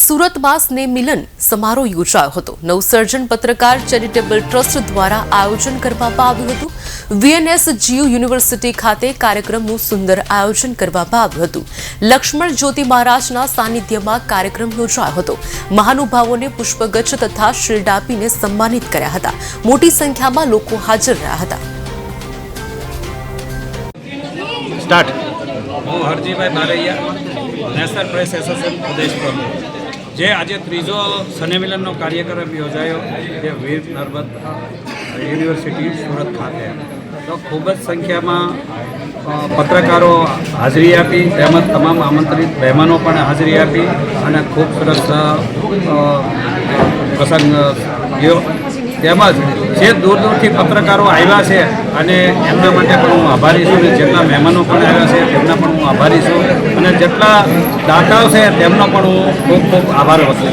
સુરતમાં સ્નેહ મિલન સમારોહ યોજાયો હતો. નવસર્જન પત્રકાર ચેરિટેબલ ટ્રસ્ટ દ્વારા આયોજન કરવામાં આવ્યું હતું. વીએનએસ જીયુ યુનિવર્સિટી ખાતે કાર્યક્રમનું સુંદર આયોજન કરવામાં આવ્યું હતું. લક્ષ્મણ જ્યોતિ મહારાજના સાનિધ્યમાં કાર્યક્રમ યોજાયો હતો. મહાનુભાવોને પુષ્પગચ્છ તથા શિલ્ડ આપીને સન્માનિત કર્યા હતા. મોટી સંખ્યામાં લોકો હાજર રહ્યા હતા. સ્ટાર્ટ. હું Harjibhai Baraiya national press association પ્રદેશ પ્રમુખ. જે આજે ત્રીજો સનેમિલનનો કાર્યક્રમ યોજાયો જે વીર નર્મદ યુનિવર્સિટી સુરત ખાતે. તો ખૂબ જ સંખ્યામાં પત્રકારો હાજરી આપી, તેમજ તમામ આમંત્રિત મહેમાનો પણ હાજરી આપી અને ખૂબ સરસ પ્રસંગ તેમજ જે દૂર દૂરથી પત્રકારો આવ્યા છે અને એમના માટે પણ હું આભારી છું અને જેટલા મહેમાનો પણ આવ્યા છે તેમના પણ હું આભારી છું અને જેટલા દાતાઓ છે તેમનો પણ હું ખૂબ ખૂબ આભાર કરું છું.